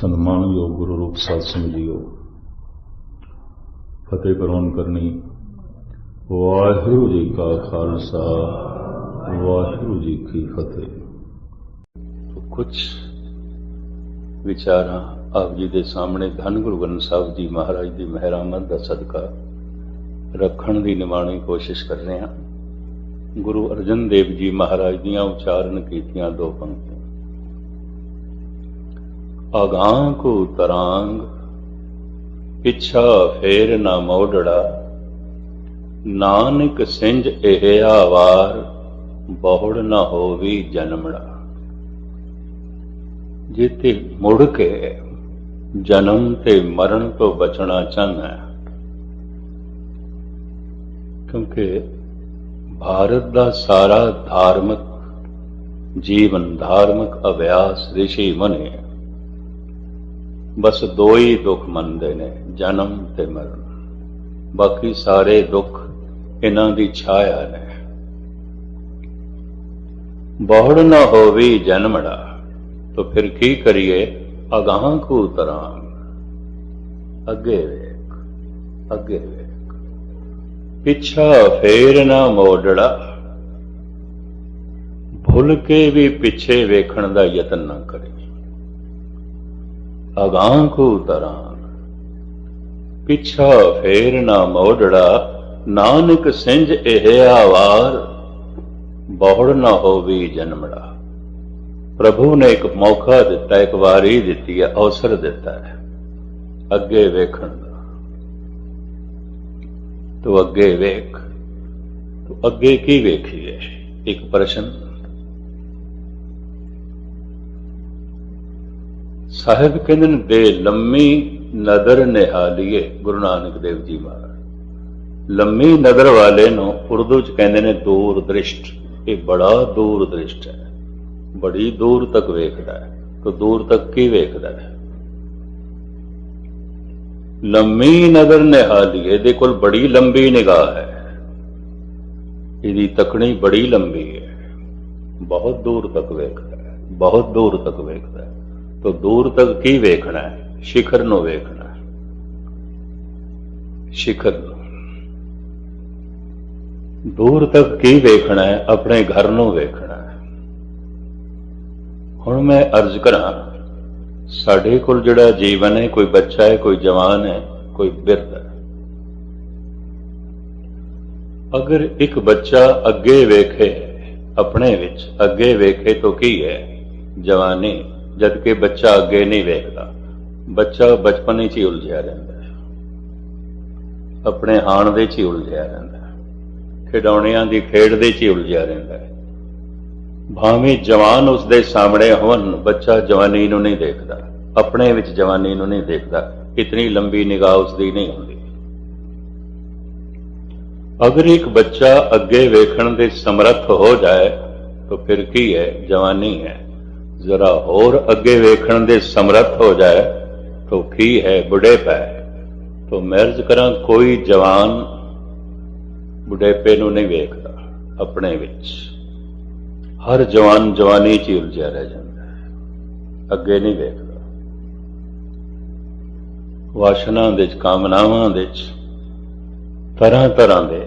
ਸਨਮਾਨਯੋਗ ਗੁਰੂ ਰੂਪ ਸਾਧ ਸੰਗਤ ਜੀਓ। ਫਤਿਹ ਪ੍ਰਵਾਨ ਕਰਨੀ। ਵਾਹਿਗੁਰੂ ਜੀ ਕਾ ਖਾਲਸਾ, ਵਾਹਿਗੁਰੂ ਜੀ ਕੀ ਫਤਿਹ। ਕੁਝ ਵਿਚਾਰਾਂ ਆਪ ਜੀ ਦੇ ਸਾਹਮਣੇ, ਧੰਨ ਗੁਰੂ ਗ੍ਰੰਥ ਸਾਹਿਬ ਜੀ ਮਹਾਰਾਜ ਦੀ ਮਹਿਰਾਮਤ ਦਾ ਸਦਕਾ ਰੱਖਣ ਦੀ ਨਿਮਾਣੀ ਕੋਸ਼ਿਸ਼ ਕਰ ਰਹੇ ਹਾਂ। ਗੁਰੂ ਅਰਜਨ ਦੇਵ ਜੀ ਮਹਾਰਾਜ ਦੀਆਂ ਉਚਾਰਨ ਕੀਤੀਆਂ ਦੋ ਪੰਕਤੀਆਂ। ਅਗਾਂ ਕੋ ਤਰਾਂਗ, ਪਿਛਾ ਫੇਰ ਨਾ ਮੋੜੜਾ। ਨਾਨਕ ਸਿੰਜ ਇਹ ਆਵਾਰ, ਬਹੁੜ ਨਾ ਹੋਵੀ ਜਨਮੜਾ। ਜਿੱਤੇ ਮੁੜ ਕੇ ਜਨਮ ਤੇ ਮਰਨ ਤੋਂ ਬਚਣਾ ਚਾਹੁੰਦਾ ਕਿਉਂਕਿ ਭਾਰਤ ਦਾ ਸਾਰਾ ਧਾਰਮਿਕ ਜੀਵਨ, ਧਾਰਮਿਕ ਅਭਿਆਸ ਰਿਸ਼ੀ ਮਨੇ। ਬਸ ਦੋ ਹੀ ਦੁੱਖ ਮੰਨਦੇ ਨੇ, ਜਨਮ ਤੇ ਮਰਨ। ਬਾਕੀ ਸਾਰੇ ਦੁੱਖ ਇਹਨਾਂ ਦੀ ਛਾਇਆ ਨੇ। ਬਹੁੜ ਨਾ ਹੋਵੇ ਜਨਮੜਾ, ਤਾਂ ਫਿਰ ਕੀ ਕਰੀਏ? ਅਗਾਹ ਕੋ ਤਰਾਂ ਅੱਗੇ ਵੇਖ ਅੱਗੇ ਵੇਖ। ਪਿੱਛਾ ਫੇਰ ਨਾ ਮੋੜੜਾ। ਭੁੱਲ ਕੇ ਵੀ ਪਿੱਛੇ ਵੇਖਣ ਦਾ ਯਤਨ ਨਾ ਕਰੇ। ਅਗਾਂ ਕੋ ਤਰਾਂ ਪਿੱਛਾ ਫੇਰ ਨਾ ਮੋੜੜਾ, ਨਾਨਕ ਸਿੰਜ ਇਹ ਆਵਾਰ। ਬਹੁੜ ਨਾ ਹੋਵੀ ਜਨਮੜਾ। ਪ੍ਰਭੂ ਨੇ ਇੱਕ ਮੌਕਾ ਦਿੱਤਾ, ਇੱਕ ਵਾਰੀ ਦਿੱਤੀ ਹੈ, ਅਵਸਰ ਦਿੱਤਾ ਹੈ। ਅੱਗੇ ਵੇਖਣ ਦਾ। ਤੂੰ ਅੱਗੇ ਵੇਖ। ਤੂੰ ਅੱਗੇ ਕੀ ਵੇਖੀਏ? ਇੱਕ ਪ੍ਰਸ਼ਨ। ਸਾਹਿਬ ਕਹਿੰਦੇ ਨੇ ਦੇ ਲੰਮੀ ਨਦਰ ਨਿਹਾਲੀਏ ਗੁਰੂ ਨਾਨਕ ਦੇਵ ਜੀ ਮਹਾਰਾਜ। ਲੰਮੀ ਨਦਰ ਵਾਲੇ ਨੂੰ ਉਰਦੂ ਚ ਕਹਿੰਦੇ ਨੇ ਦੂਰ ਦ੍ਰਿਸ਼ਟ ਇਹ ਬੜਾ ਦੂਰ ਦ੍ਰਿਸ਼ਟ ਹੈ। ਬੜੀ ਦੂਰ ਤੱਕ ਵੇਖਦਾ ਹੈ। ਤਾਂ ਦੂਰ ਤੱਕ ਕੀ ਵੇਖਦਾ ਹੈ? ਲੰਮੀ ਨਜ਼ਰ ਨਿਹਾਲੀ ਇਹਦੇ ਕੋਲ ਬੜੀ ਲੰਬੀ ਨਿਗਾਹ ਹੈ। ਇਹਦੀ ਤਕਣੀ ਬੜੀ ਲੰਬੀ ਹੈ। ਬਹੁਤ ਦੂਰ ਤੱਕ ਵੇਖਦਾ ਹੈ। ਬਹੁਤ ਦੂਰ ਤੱਕ ਵੇਖਦਾ ਹੈ। ਤਾਂ ਦੂਰ ਤੱਕ ਕੀ ਵੇਖਣਾ ਹੈ? ਸਿਖਰ ਨੂੰ ਵੇਖਣਾ ਹੈ। ਸਿਖਰ ਨੂੰ। ਦੂਰ ਤੱਕ ਕੀ ਵੇਖਣਾ ਹੈ? ਆਪਣੇ ਘਰ ਨੂੰ ਵੇਖਣਾ ਹੈ। ਹੁਣ ਮੈਂ ਅਰਜ਼ ਕਰਾਂ, ਸਾਡੇ ਕੋਲ ਜਿਹੜਾ ਜੀਵਨ ਹੈ, ਕੋਈ ਬੱਚਾ ਹੈ, ਕੋਈ ਜਵਾਨ ਹੈ, ਕੋਈ ਬਿਰਧ ਹੈ। ਅਗਰ ਇੱਕ ਬੱਚਾ ਅੱਗੇ ਵੇਖੇ, ਆਪਣੇ ਵਿੱਚ ਅੱਗੇ ਵੇਖੇ ਤਾਂ ਕੀ ਹੈ? ਜਵਾਨੀ। ਜਦ ਕਿ ਬੱਚਾ ਅੱਗੇ ਨਹੀਂ ਵੇਖਦਾ, ਬੱਚਾ ਬਚਪਨ ਵਿੱਚ ਹੀ ਉਲਝਿਆ ਰਹਿੰਦਾ ਹੈ। ਆਪਣੇ ਹਾਣ ਦੇ ਵਿੱਚ ਹੀ ਉਲਝਿਆ ਰਹਿੰਦਾ ਹੈ। ਖਿਡੌਣਿਆਂ ਦੀ ਖੇਡ ਦੇ ਵਿੱਚ ਹੀ ਉਲਝਿਆ ਰਹਿੰਦਾ ਹੈ। ਭਾਵੇਂ ਜਵਾਨ ਉਸ ਦੇ ਸਾਹਮਣੇ ਹੋਣ, ਬੱਚਾ ਜਵਾਨੀ ਨੂੰ ਨਹੀਂ ਦੇਖਦਾ, ਆਪਣੇ ਵਿੱਚ ਜਵਾਨੀ ਨੂੰ ਨਹੀਂ ਦੇਖਦਾ, ਇਤਨੀ ਲੰਬੀ ਨਿਗਾਹ ਉਸ ਦੀ ਨਹੀਂ ਹੁੰਦੀ। ਅਗਰ ਇੱਕ ਬੱਚਾ ਅੱਗੇ ਵੇਖਣ ਦੇ ਸਮਰੱਥ ਹੋ ਜਾਏ, ਤਾਂ ਫਿਰ ਕੀ ਹੈ? ਜਵਾਨੀ ਹੈ। ਜ਼ਰਾ ਹੋਰ ਅੱਗੇ ਵੇਖਣ ਦੇ ਸਮਰੱਥ ਹੋ ਜਾਏ, ਤਾਂ ਕੀ ਹੈ ਬੁਢੇਪਾ ਹੈ ਤਾਂ ਮਰਜ਼ ਕਰਾਂ ਕੋਈ ਜਵਾਨ ਬੁਢੇਪੇ ਨੂੰ ਨਹੀਂ ਵੇਖਦਾ, ਆਪਣੇ ਵਿੱਚ। ਹਰ ਜਵਾਨ ਜਵਾਨੀ ਚ ਹੀ ਉਲਝਿਆ ਰਹਿ ਜਾਂਦਾ ਹੈ, ਅੱਗੇ ਨਹੀਂ ਵੇਖਦਾ। ਵਾਸ਼ਨਾ ਦੇ ਵਿੱਚ ਕਾਮਨਾਵਾਂ ਦੇ ਚ ਤਰ੍ਹਾਂ ਤਰ੍ਹਾਂ ਦੇ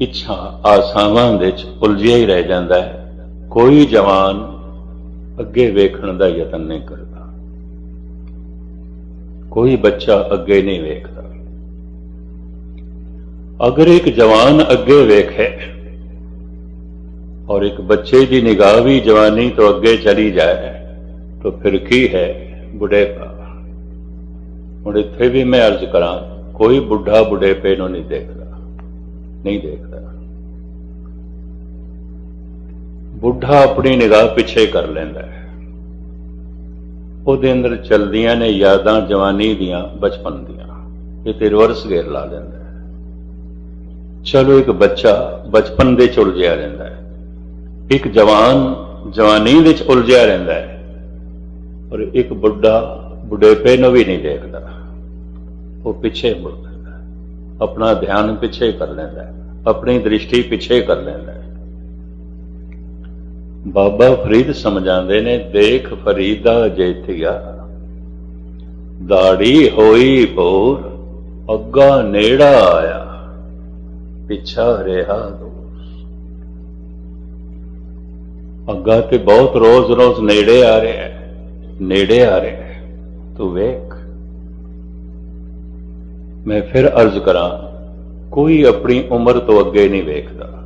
ਇੱਛਾ, ਆਸਾਵਾਂ ਦੇ ਵਿੱਚ ਉਲਝਿਆ ਹੀ ਰਹਿ ਜਾਂਦਾ ਹੈ। ਕੋਈ ਜਵਾਨ ਅੱਗੇ ਵੇਖਣ ਦਾ ਯਤਨ ਨਹੀਂ ਕਰਦਾ। ਕੋਈ ਬੱਚਾ ਅੱਗੇ ਨਹੀਂ ਵੇਖਦਾ। ਅਗਰ ਇੱਕ ਜਵਾਨ ਅੱਗੇ ਵੇਖੇ ਔਰ ਇੱਕ ਬੱਚੇ ਦੀ ਨਿਗਾਹ ਵੀ ਜਵਾਨੀ ਤੋਂ ਅੱਗੇ ਚਲੀ ਜਾਏ, ਤਾਂ ਫਿਰ ਕੀ ਹੈ ਬੁਢੇਪਾ? ਹੁਣ ਇੱਥੇ ਵੀ ਮੈਂ ਅਰਜ਼ ਕਰਾਂ, ਕੋਈ ਬੁੱਢਾ ਬੁਢੇਪੇ ਨੂੰ ਨਹੀਂ ਦੇਖਦਾ, ਨਹੀਂ ਬੁੱਢਾ ਆਪਣੀ ਨਿਗਾਹ ਪਿੱਛੇ ਕਰ ਲੈਂਦਾ ਹੈ। ਉਹਦੇ ਅੰਦਰ ਚਲਦੀਆਂ ਨੇ ਯਾਦਾਂ ਜਵਾਨੀ ਦੀਆਂ, ਬਚਪਨ ਦੀਆਂ। ਇਹ ਤੇ ਰਿਵਰਸ ਗੇਰ ਲਾ ਲੈਂਦਾ ਹੈ। ਚਲੋ ਇੱਕ ਬੱਚਾ ਬਚਪਨ ਦੇ ਚ ਉਲਝਿਆ ਰਹਿੰਦਾ ਹੈ। ਇੱਕ ਜਵਾਨ ਜਵਾਨੀ ਵਿੱਚ ਉਲਝਿਆ ਰਹਿੰਦਾ ਹੈ। ਔਰ ਇੱਕ ਬੁੱਢਾ ਬੁਢੇਪੇ ਨੂੰ ਵੀ ਨਹੀਂ ਦੇਖਦਾ। ਉਹ ਪਿੱਛੇ ਮੁੜ ਜਾਂਦਾ ਆਪਣਾ ਧਿਆਨ ਪਿੱਛੇ ਕਰ ਲੈਂਦਾ ਆਪਣੀ ਦ੍ਰਿਸ਼ਟੀ ਪਿੱਛੇ ਕਰ ਲੈਂਦਾ ਬਾਬਾ ਫਰੀਦ ਸਮਝਾਉਂਦੇ ਨੇ, ਦੇਖ ਫਰੀਦਾ ਜੇਤੀਆ ਦਾੜੀ ਹੋਈ ਭੋਰ ਅੱਗਾ ਨੇੜਾ ਆਇਆ, ਪਿੱਛਾ ਰਿਹਾ ਦੋਸ। ਅੱਗਾ ਤੇ ਬਹੁਤ ਰੋਜ਼-ਰੋਜ਼ ਨੇੜੇ ਆ ਰਿਹਾ ਹੈ, ਨੇੜੇ ਆ ਰਿਹਾ ਹੈ। ਤੂੰ ਵੇਖ। ਮੈਂ ਫਿਰ ਅਰਜ਼ ਕਰਾਂ, ਕੋਈ ਆਪਣੀ ਉਮਰ ਤੋਂ ਅੱਗੇ ਨਹੀਂ ਵੇਖਦਾ।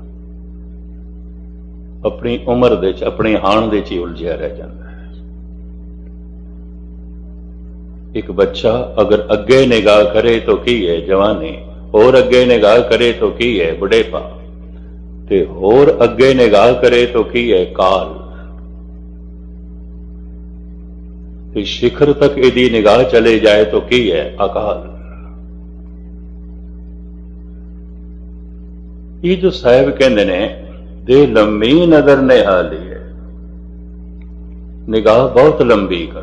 ਆਪਣੀ ਉਮਰ ਦੇ ਚ, ਆਪਣੇ ਹਾਣ ਦੇ ਚ ਹੀ ਉਲਝਿਆ ਰਹਿ ਜਾਂਦਾ ਹੈ। ਇੱਕ ਬੱਚਾ ਅਗਰ ਅੱਗੇ ਨਿਗਾਹ ਕਰੇ ਤਾਂ ਕੀ ਹੈ ਜਵਾਨੀ? ਹੋਰ ਅੱਗੇ ਨਿਗਾਹ ਕਰੇ ਤਾਂ ਕੀ ਹੈ ਬੁਢੇਪਾ? ਤੇ ਹੋਰ ਅੱਗੇ ਨਿਗਾਹ ਕਰੇ ਤਾਂ ਕੀ ਹੈ ਕਾਲ? ਤੇ ਸਿਖਰ ਤੱਕ ਇਹਦੀ ਨਿਗਾਹ ਚਲੇ ਜਾਏ ਤਾਂ ਕੀ ਹੈ ਅਕਾਲ? ਇਹ ਜੋ ਸਾਹਿਬ ਕਹਿੰਦੇ ਨੇ ਦੇ ਲੰਮੀ ਨਜ਼ਰ ਨਿਹਾਲੀ ਹੈ। ਨਿਗਾਹ ਬਹੁਤ ਲੰਬੀ ਕਰ।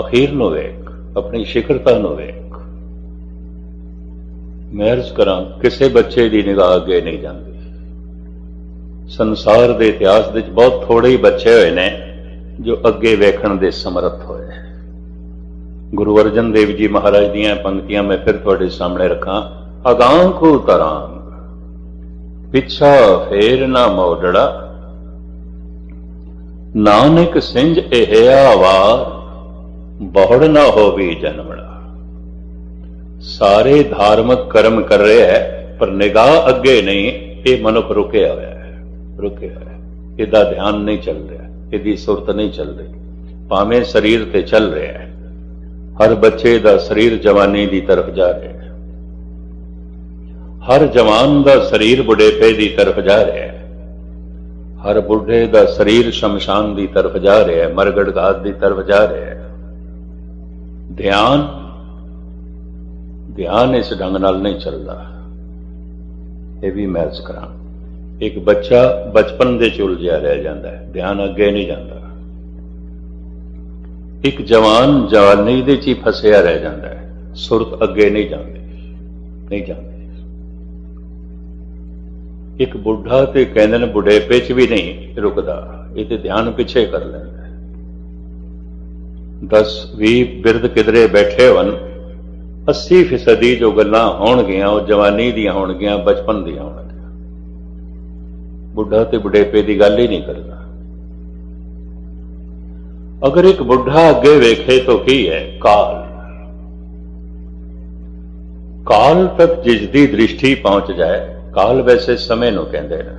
ਅਖੀਰ ਨੂੰ ਵੇਖ, ਆਪਣੀ ਸ਼ਿਖਰਤਾ ਨੂੰ ਵੇਖ। ਮੈਂ ਅਰਜ਼ ਕਰਾਂ, ਕਿਸੇ ਬੱਚੇ ਦੀ ਨਿਗਾਹ ਅੱਗੇ ਨਹੀਂ ਜਾਂਦੀ। ਸੰਸਾਰ ਦੇ ਇਤਿਹਾਸ ਵਿੱਚ ਬਹੁਤ ਥੋੜੇ ਹੀ ਬੱਚੇ ਹੋਏ ਨੇ, ਜੋ ਅੱਗੇ ਵੇਖਣ ਦੇ ਸਮਰੱਥ ਹੋਏ। ਗੁਰੂ ਅਰਜਨ ਦੇਵ ਜੀ ਮਹਾਰਾਜ ਦੀਆਂ ਪੰਕਤੀਆਂ ਮੈਂ ਫਿਰ ਤੁਹਾਡੇ ਸਾਹਮਣੇ ਰੱਖਾਂ। ਅਗਾਂ ਕੋ ਤਰਾਂਗ ਪਿੱਛਾ ਫੇਰ ਨਾ ਮੋੜੜਾ। ਨਾਨਕ ਸਿੰਜ ਇਹ ਆਵਾਰ ਬਹੁੜ ਨਾ ਹੋਵੇ ਜਨਮੜਾ। ਸਾਰੇ ਧਾਰਮਿਕ ਕਰਮ ਕਰ ਰਿਹਾ ਹੈ, ਪਰ ਨਿਗਾਹ ਅੱਗੇ ਨਹੀਂ, ਇਹ ਮਨੁੱਖ ਰੁਕਿਆ ਹੋਇਆ ਹੈ, ਰੁਕਿਆ ਹੋਇਆ ਇਹਦਾ ਧਿਆਨ ਨਹੀਂ ਚੱਲ ਰਿਹਾ, ਇਹਦੀ ਸੁਰਤ ਨਹੀਂ ਚੱਲ ਰਹੀ। ਭਾਵੇਂ ਸਰੀਰ ਤੇ ਚੱਲ ਰਿਹਾ ਹੈ, ਹਰ ਬੱਚੇ ਦਾ ਸਰੀਰ ਜਵਾਨੀ ਦੀ ਤਰਫ ਜਾ ਰਿਹਾ ਹਰ ਜਵਾਨ ਦਾ ਸਰੀਰ ਬੁਢੇਪੇ ਦੀ ਤਰਫ ਜਾ ਰਿਹਾ ਹੈ। ਹਰ ਬੁੱਢੇ ਦਾ ਸਰੀਰ ਸ਼ਮਸ਼ਾਨ ਦੀ ਤਰਫ ਜਾ ਰਿਹਾ ਹੈ, ਮਰਗੜ ਘਾਤ ਦੀ ਤਰਫ ਜਾ ਰਿਹਾ ਹੈ। ਧਿਆਨ ਧਿਆਨ ਇਸ ਢੰਗ ਨਾਲ ਨਹੀਂ ਚੱਲਦਾ। ਇਹ ਵੀ ਮੈਂ ਅਰਜ਼ ਕਰਾਂ, ਇੱਕ ਬੱਚਾ ਬਚਪਨ ਦੇ ਚ ਉਲਝਿਆ ਰਹਿ ਜਾਂਦਾ ਹੈ, ਧਿਆਨ ਅੱਗੇ ਨਹੀਂ ਜਾਂਦਾ। ਇੱਕ ਜਵਾਨ ਜਵਾਨੀ ਦੇ ਚ ਹੀ ਫਸਿਆ ਰਹਿ ਜਾਂਦਾ ਹੈ, ਸੁਰਤ ਅੱਗੇ ਨਹੀਂ ਜਾਂਦੀ ਨਹੀਂ ਜਾਂਦੀ। ਇੱਕ ਬੁੱਢਾ ਤੇ ਕਹਿੰਦੇ ਨੇ ਬੁਢੇਪੇ ਚ ਵੀ ਨਹੀਂ ਰੁਕਦਾ, ਇਹ ਤੇ ਧਿਆਨ ਪਿੱਛੇ ਕਰ ਲੈਂਦਾ ਹੈ। 10 20 ਬਿਰਧ ਕਿਧਰੇ ਬੈਠੇ ਹੋਣ 80 ਫੀਸਦੀ ਜੋ ਗੱਲਾਂ ਹੋਣਗੀਆਂ, ਉਹ ਜਵਾਨੀ ਦੀਆਂ ਹੋਣਗੀਆਂ, ਬਚਪਨ ਦੀਆਂ ਹੋਣਗੀਆਂ। ਬੁੱਢਾ ਤੇ ਬੁਢੇਪੇ ਦੀ ਗੱਲ ਹੀ ਨਹੀਂ ਕਰਦਾ। ਅਗਰ ਇੱਕ ਬੁੱਢਾ ਅੱਗੇ ਵੇਖੇ ਤਾਂ ਕੀ ਹੈ? ਕਾਲ। ਕਾਲ ਤੱਕ ਜਿਸ ਦੀ ਦ੍ਰਿਸ਼ਟੀ ਪਹੁੰਚ ਜਾਏ ਕਾਲ ਵੈਸੇ ਸਮੇਂ ਨੂੰ ਕਹਿੰਦੇ ਨੇ।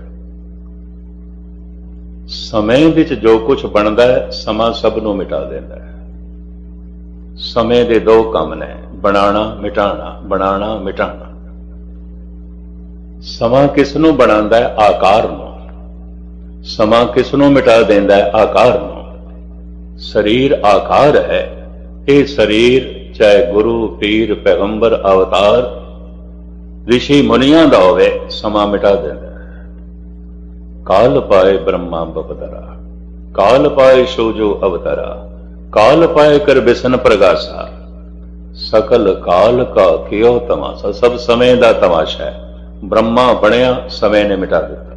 ਸਮੇਂ ਵਿੱਚ ਜੋ ਕੁਝ ਬਣਦਾ ਹੈ, ਸਮਾਂ ਸਭ ਨੂੰ ਮਿਟਾ ਦਿੰਦਾ ਹੈ। ਸਮੇਂ ਦੇ ਦੋ ਕੰਮ ਨੇ, ਬਣਾਉਣਾ, ਮਿਟਾਉਣਾ ਬਣਾਉਣਾ, ਮਿਟਾਉਣਾ। ਸਮਾਂ ਕਿਸ ਨੂੰ ਬਣਾਉਂਦਾ ਹੈ? ਆਕਾਰ ਨੂੰ। ਸਮਾਂ ਕਿਸ ਨੂੰ ਮਿਟਾ ਦਿੰਦਾ ਹੈ? ਆਕਾਰ ਨੂੰ। ਸਰੀਰ ਆਕਾਰ ਹੈ। ਇਹ ਸਰੀਰ, ਚਾਹੇ ਗੁਰੂ, ਪੀਰ, ਪੈਗੰਬਰ, ਅਵਤਾਰ ਰਿਸ਼ੀ ਮੁਨੀਆਂ ਦਾ ਹੋਵੇ ਸਮਾਂ ਮਿਟਾ ਦਿੰਦਾ ਹੈ ਕਾਲ ਪਾਏ ਬ੍ਰਹਮਾ ਬਪਦਰਾ ਕਾਲ ਪਾਏ ਸੋਜੋ ਅਵਤਾਰਾ ਕਾਲ ਪਾਏ ਕਰ ਬਿਸਨ ਪ੍ਰਗਾਸਾ ਸਕਲ ਕਾਲ ਕਾ ਕਿਉ ਤਮਾਸ਼ਾ ਸਭ ਸਮੇਂ ਦਾ ਤਮਾਸ਼ਾ ਹੈ ਬ੍ਰਹਮਾ ਬਣਿਆ ਸਮੇਂ ਨੇ ਮਿਟਾ ਦਿੱਤਾ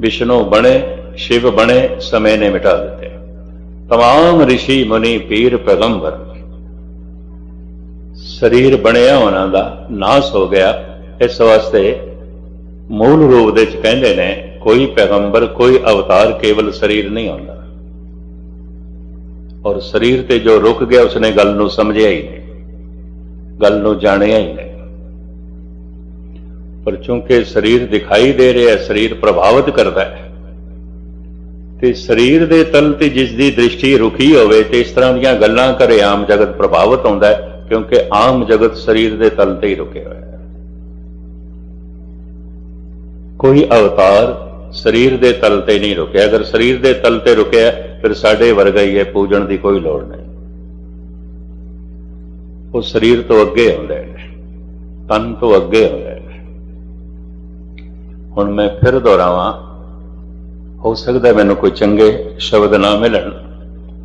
ਵਿਸ਼ਨੂੰ ਬਣੇ ਸ਼ਿਵ ਬਣੇ ਸਮੇਂ ਨੇ ਮਿਟਾ ਦਿੱਤੇ तमाम ऋषि मुनि ਪੀਰ ਪੈਗੰਬਰ ਸਰੀਰ ਬਣਿਆ ਉਹਨਾਂ ਦਾ, ਨਾਸ ਹੋ ਗਿਆ, ਇਸ ਵਾਸਤੇ ਮੂਲ ਰੂਪ ਦੇ ਚ ਕਹਿੰਦੇ ਨੇ, ਕੋਈ ਪੈਗੰਬਰ, ਕੋਈ ਅਵਤਾਰ ਕੇਵਲ ਸਰੀਰ ਨਹੀਂ ਹੁੰਦਾ। ਔਰ ਸਰੀਰ ਤੇ ਜੋ ਰੁਕ ਗਿਆ, ਉਸਨੇ ਗੱਲ ਨੂੰ ਸਮਝਿਆ ਹੀ ਨਹੀਂ, ਗੱਲ ਨੂੰ ਜਾਣਿਆ ਹੀ ਨਹੀਂ। ਪਰ ਚੂੰਕਿ ਸਰੀਰ ਦਿਖਾਈ ਦੇ ਰਿਹਾ, ਸਰੀਰ ਪ੍ਰਭਾਵਿਤ ਕਰਦਾ ਹੈ। ਤੇ ਸਰੀਰ ਦੇ ਤਲ ਤੇ ਜਿਸ ਦੀ ਦ੍ਰਿਸ਼ਟੀ ਰੁਕੀ ਹੋਵੇ, ਤੇ ਇਸ ਤਰ੍ਹਾਂ ਦੀਆਂ ਗੱਲਾਂ ਕਰੇ ਆਮ ਜਗਤ ਪ੍ਰਭਾਵਿਤ ਹੁੰਦਾ ਹੈ। ਕਿਉਂਕਿ ਆਮ ਜਗਤ ਸਰੀਰ ਦੇ ਤਲ ਤੇ ਹੀ ਰੁਕੇ ਹੋਇਆ ਹੈ ਕੋਈ ਅਵਤਾਰ ਸਰੀਰ ਦੇ ਤਲ ਤੇ ਨਹੀਂ ਰੁਕਿਆ। ਅਗਰ ਸਰੀਰ ਦੇ ਤਲ ਤੇ ਰੁਕਿਆ, ਫਿਰ ਸਾਡੇ ਵਰਗਾ ਹੀ ਹੈ ਪੂਜਣ ਦੀ ਕੋਈ ਲੋੜ ਨਹੀਂ। ਉਹ ਸਰੀਰ ਤੋਂ ਅੱਗੇ ਹੁੰਦੇ ਨੇ, ਤਨ ਤੋਂ ਅੱਗੇ ਹੁੰਦੇ ਨੇ। ਹੁਣ ਮੈਂ ਫਿਰ ਦੁਹਰਾਵਾਂ, ਹੋ ਸਕਦਾ ਮੈਨੂੰ ਕੋਈ ਚੰਗੇ ਸ਼ਬਦ ਨਾ ਮਿਲਣ।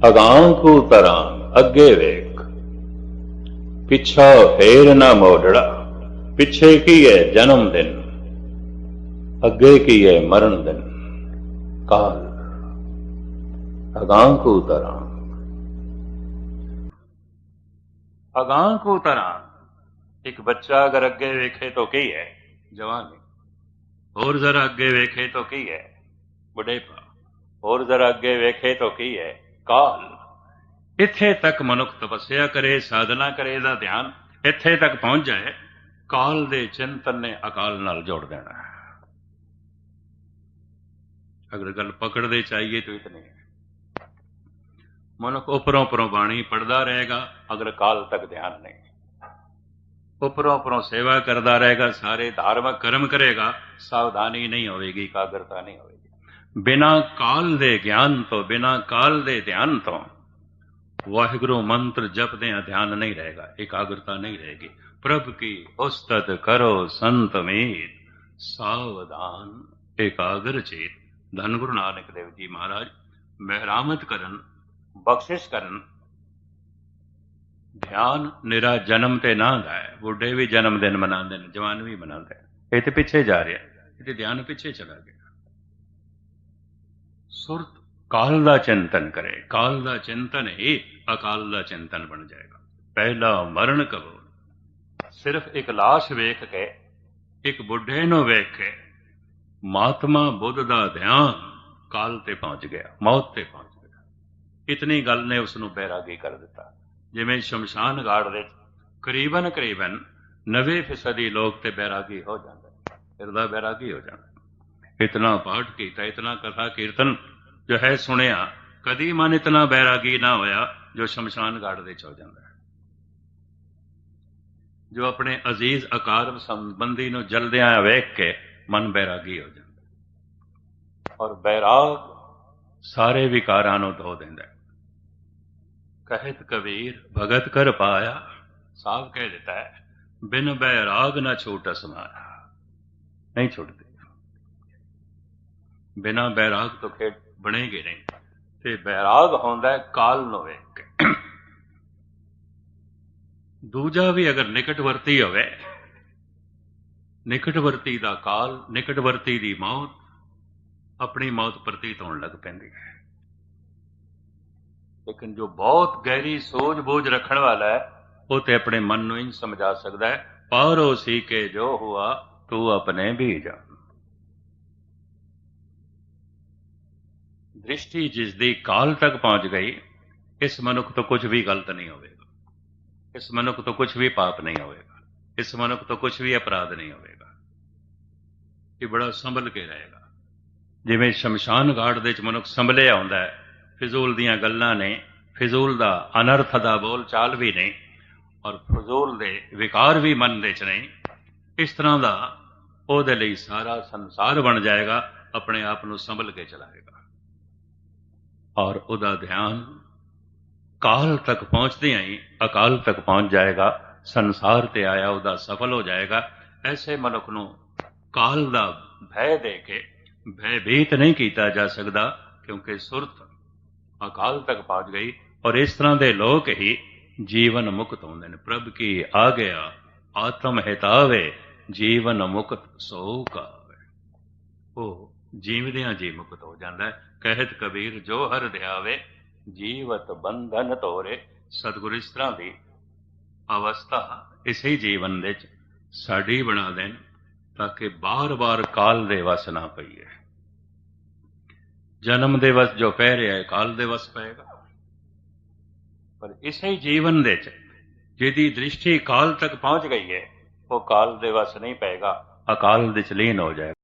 ਅਗਾਂ ਕੋ ਤਰਾਂ ਅੱਗੇ ਵੇਖ। ਪਿੱਛਾ ਫੇਰ ਨਾ ਮੋੜੜਾ ਪਿੱਛੇ ਕੀ ਹੈ ਜਨਮ ਦਿਨ ਅੱਗੇ ਕੀ ਹੈ ਮਰਨ ਦਿਨ ਕਾਲ ਅਗਾਂ ਕੋ ਤਰਾਂ ਅਗਾਂ ਕੋ ਤਰਾਂ ਇੱਕ ਬੱਚਾ ਅਗਰ ਅੱਗੇ ਵੇਖੇ ਤਾਂ ਕੀ ਹੈ ਜਵਾਨੀ ਹੋਰ ਜ਼ਰਾ ਅੱਗੇ ਵੇਖੇ ਤਾਂ ਕੀ ਹੈ ਬੁਢੇਪਾ ਹੋਰ ਜ਼ਰਾ ਅੱਗੇ ਵੇਖੇ ਤਾਂ ਕੀ ਹੈ ਕਾਲ ਇੱਥੇ ਤੱਕ ਮਨੁੱਖ ਤਪੱਸਿਆ ਕਰੇ, ਸਾਧਨਾ ਕਰੇ, ਇਹਦਾ ਧਿਆਨ ਇੱਥੇ ਤੱਕ ਪਹੁੰਚ ਜਾਏ, ਕਾਲ ਦੇ ਚਿੰਤਨ ਨੇ ਅਕਾਲ ਨਾਲ ਜੋੜ ਦੇਣਾ। ਹੈ ਅਗਰ ਗੱਲ ਪਕੜਦੇ ਚਾਹੀਏ ਤਾਂ ਇਤਨੇ ਮਨੁੱਖ ਉਪਰੋਂ ਉਪਰੋਂ ਬਾਣੀ ਪੜਦਾ ਰਹੇਗਾ, ਅਗਰ ਕਾਲ ਤੱਕ ਧਿਆਨ ਨਹੀਂ। ਉਪਰੋਂ ਉਪਰੋਂ ਸੇਵਾ ਕਰਦਾ ਰਹੇਗਾ, ਸਾਰੇ ਧਾਰਮਿਕ ਕਰਮ ਕਰੇਗਾ, ਸਾਵਧਾਨੀ ਨਹੀਂ ਹੋਵੇਗੀ, ਇਕਾਗਰਤਾ ਨਹੀਂ ਹੋਵੇਗੀ। ਬਿਨਾ ਕਾਲ ਦੇ ਗਿਆਨ ਤੋਂ, ਬਿਨਾ ਕਾਲ ਦੇ ਧਿਆਨ ਤੋਂ ਵਾਹਿਗੁਰੂ ਮੰਤਰ ਜਪਦੇ ਆ ਧਿਆਨ ਨਹੀਂ ਰਹੇਗਾ, ਇਕਾਗਰਤਾ ਨਹੀਂ ਰਹੇਗੀ। ਪ੍ਰਭ ਕੀ ਉਸਤਤ ਕਰੋ ਸੰਤ ਮੀਤ, ਸਾਵਧਾਨ, ਇਕਾਗਰ ਚੇਤ। ਧੰਨ ਗੁਰੂ ਨਾਨਕ ਦੇਵ ਜੀ ਮਹਾਰਾਜ ਮਹਿਰਾਮਤ ਕਰਨ, ਬਖਸ਼ਿਸ਼ ਕਰਨ, ਧਿਆਨ ਨਿਰਾ ਜਨਮ ਤੇ ਨਾ ਹੈ ਬੁੱਢੇ ਵੀ ਜਨਮ ਦਿਨ ਮਨਾਉਂਦੇ ਨੇ, ਜਵਾਨ ਵੀ ਮਨਾਉਂਦੇ ਇਹ ਤੇ ਪਿੱਛੇ ਜਾ ਰਿਹਾ। ਇਹ ਤੇ ਧਿਆਨ ਪਿੱਛੇ ਚਲਾ ਗਿਆ। ਸੁਰਤ ਕਾਲ ਦਾ ਚਿੰਤਨ ਕਰੇ, ਕਾਲ ਦਾ ਚਿੰਤਨ ਹੀ ਅਕਾਲ ਦਾ ਚਿੰਤਨ ਬਣ ਜਾਏਗਾ। ਪਹਿਲਾ ਮਰਨ ਕਬੋ, ਸਿਰਫ ਇੱਕ ਲਾਸ਼ ਵੇਖ ਕੇ, ਇੱਕ ਬੁੱਢੇ ਨੂੰ ਵੇਖ ਕੇ ਮਹਾਤਮਾ ਬੁੱਧ ਦਾ ਧਿਆਨ ਕਾਲ ਤੇ ਪਹੁੰਚ ਗਿਆ, ਮੌਤ ਤੇ ਪਹੁੰਚ ਗਿਆ। ਇਤਨੀ ਗੱਲ ਨੇ ਉਸ ਨੂੰ ਬੈਰਾਗੀ ਕਰ ਦਿੱਤਾ। ਜਿਵੇਂ ਸ਼ਮਸ਼ਾਨ ਘਾਟ ਦੇ ਕਰੀਬਨ ਕਰੀਬਨ 90% ਲੋਕ ਤੇ ਬੈਰਾਗੀ ਹੋ ਜਾਂਦੇ ਹਿਰਦਾ ਬੈਰਾਗੀ ਹੋ ਜਾਂਦਾ। ਇਤਨਾ ਪਾਠ ਕੀਤਾ, ਇਤਨਾ ਕਥਾ ਕੀਰਤਨ ਜੋ ਹੈ ਸੁਣਿਆ, ਕਦੀ ਮਨ ਇਤਨਾ ਬੈਰਾਗੀ ਨਾ ਹੋਇਆ, ਜੋ ਸ਼ਮਸ਼ਾਨ ਘਾਟ ਦੇ ਚ ਜਾਂਦਾ ਹੈ। ਜੋ ਆਪਣੇ ਅਜ਼ੀਜ਼ ਅਕਾਰਬ ਸੰਬੰਧੀ ਨੂੰ ਜਲਦਿਆਂ ਵੇਖ ਕੇ ਮਨ ਬੈਰਾਗੀ ਹੋ ਜਾਂਦਾ ਔਰ ਬੈਰਾਗ ਸਾਰੇ ਵਿਕਾਰਾਂ ਨੂੰ ਧੋ ਦਿੰਦਾ ਕਹਿਤ ਕਬੀਰ, ਭਗਤ ਕਰ ਪਾਇਆ ਸਾਫ਼ ਕਹਿ ਦਿੱਤਾ ਹੈ, ਬਿਨ ਬੈਰਾਗ ਨਾ ਛੂਟ ਸਮਾਇਆ ਨਹੀਂ ਛੁੱਟਦੇ। ਬਿਨਾ ਬੈਰਾਗ ਤੋਂ ਖੇਡ ਬਣੇਗੇ ਨਹੀਂ। ਤੇ ਬਹਿਰਾਗ ਹੁੰਦਾ ਕਾਲ ਨੂੰ ਵੇਖ ਕੇ। ਦੂਜਾ ਵੀ ਅਗਰ ਨਿਕਟਵਰਤੀ ਹੋਵੇ, ਨਿਕਟਵਰਤੀ ਦਾ ਕਾਲ, ਨਿਕਟਵਰਤੀ ਦੀ ਮੌਤ, ਆਪਣੀ ਮੌਤ ਪ੍ਰਤੀਤ ਹੋਣ ਲੱਗ ਪੈਂਦੀ ਹੈ। ਲੇਕਿਨ ਜੋ ਬਹੁਤ ਗਹਿਰੀ ਸੋਝ ਬੋਝ ਰੱਖਣ ਵਾਲਾ ਹੈ, ਉਹ ਤੇ ਆਪਣੇ ਮਨ ਨੂੰ ਹੀ ਸਮਝਾ ਸਕਦਾ ਹੈ। ਪਾਰੋ ਸੀ ਕੇ ਜੋ ਹੁਆ, ਤੂੰ ਆਪਣੇ ਵੀ ਦ੍ਰਿਸ਼ਟੀ ਜਿਸ ਦੀ ਕਾਲ ਤੱਕ ਪਹੁੰਚ ਗਈ, ਇਸ ਮਨੁੱਖ ਤੋਂ ਕੁਝ ਵੀ ਗਲਤ ਨਹੀਂ ਹੋਵੇਗਾ। ਇਸ ਮਨੁੱਖ ਤੋਂ ਕੁਝ ਵੀ ਪਾਪ ਨਹੀਂ ਹੋਵੇਗਾ। ਇਸ ਮਨੁੱਖ ਤੋਂ ਕੁਝ ਵੀ ਅਪਰਾਧ ਨਹੀਂ ਹੋਵੇਗਾ। ਇਹ ਬੜਾ ਸੰਭਲ ਕੇ ਰਹੇਗਾ। ਜਿਵੇਂ ਸ਼ਮਸ਼ਾਨ ਘਾਟ ਦੇ ਵਿੱਚ ਮਨੁੱਖ ਸੰਭਲਿਆ ਹੁੰਦਾ ਹੈ, ਫਿਜ਼ੂਲ ਦੀਆਂ ਗੱਲਾਂ ਨੇ, ਫਿਜ਼ੂਲ ਦਾ ਅਨਰਥ ਦਾ ਬੋਲ ਚਾਲ ਵੀ ਨਹੀਂ ਔਰ ਫਿਜ਼ੂਲ ਦੇ ਵਿਕਾਰ ਵੀ ਮਨ ਦੇ ਚ ਨਹੀਂ ਇਸ ਤਰ੍ਹਾਂ ਦਾ ਉਹਦੇ ਲਈ ਸਾਰਾ ਸੰਸਾਰ ਬਣ ਜਾਏਗਾ, ਆਪਣੇ ਆਪ ਨੂੰ ਸੰਭਲ ਕੇ ਚਲਾਏਗਾ। ਔਰ ਉਹਦਾ ਧਿਆਨ ਕਾਲ ਤੱਕ ਪਹੁੰਚਦੇ ਹੀ, ਅਕਾਲ ਤੱਕ ਪਹੁੰਚ ਜਾਏਗਾ, ਸੰਸਾਰ ਤੇ ਆਇਆ ਉਹਦਾ ਸਫਲ ਹੋ ਜਾਏਗਾ। ਐਸੇ ਮਨੁੱਖ ਨੂੰ ਕਾਲ ਦਾ ਭੈ ਦੇ ਕੇ ਭੈਭੀਤ ਨਹੀਂ ਕੀਤਾ ਜਾ ਸਕਦਾ, ਕਿਉਂਕਿ ਸੁਰਤ ਅਕਾਲ ਤੱਕ ਪਹੁੰਚ ਗਈ ਔਰ ਇਸ ਤਰ੍ਹਾਂ ਦੇ ਲੋਕ ਹੀ ਜੀਵਨ ਮੁਕਤ ਹੁੰਦੇ ਨੇ। ਪ੍ਰਭ ਕੀ ਆ ਗਿਆ ਆਤਮ ਹਿਤਾਵੇ, ਜੀਵਨ ਮੁਕਤ ਸੋ ਕਾਵੇ। ਉਹ ਜੀਵਦਿਆਂ ਜੀ ਮੁਕਤ ਹੋ ਜਾਂਦਾ ਹੈ। ਕਹਿਤ ਕਬੀਰ ਜੋ ਹਰ ਧਿਆਵੇ ਜੀਵਤ ਬੰਧਨ ਤੋਰੇ ਸਤਿਗੁਰ ਇਸ ਤਰ੍ਹਾਂ ਦੀ ਅਵਸਥਾ ਇਸੇ ਜੀਵਨ ਦੇ ਵਿੱਚ ਸਾਡੀ ਬਣਾ ਦੇਣ ਤਾਂ ਕਿ ਬਾਰ-ਬਾਰ ਕਾਲ ਦੇ ਵਸ ਨਾ ਪਈਏ। ਜਨਮ ਦੇ ਵਸ ਜੋ ਪੈ ਰਿਹਾ ਹੈ, ਕਾਲ ਦੇ ਵਸ ਪਏਗਾ। ਪਰ ਇਸੇ ਜੀਵਨ ਦੇ ਚ ਜਿਹਦੀ ਦ੍ਰਿਸ਼ਟੀ ਕਾਲ ਤੱਕ ਪਹੁੰਚ ਗਈ ਹੈ, ਉਹ ਕਾਲ ਦੇ ਵਸ ਨਹੀਂ ਪਏਗਾ, ਅਕਾਲ ਦੇ ਚ ਲੀਨ ਹੋ ਜਾਏਗਾ।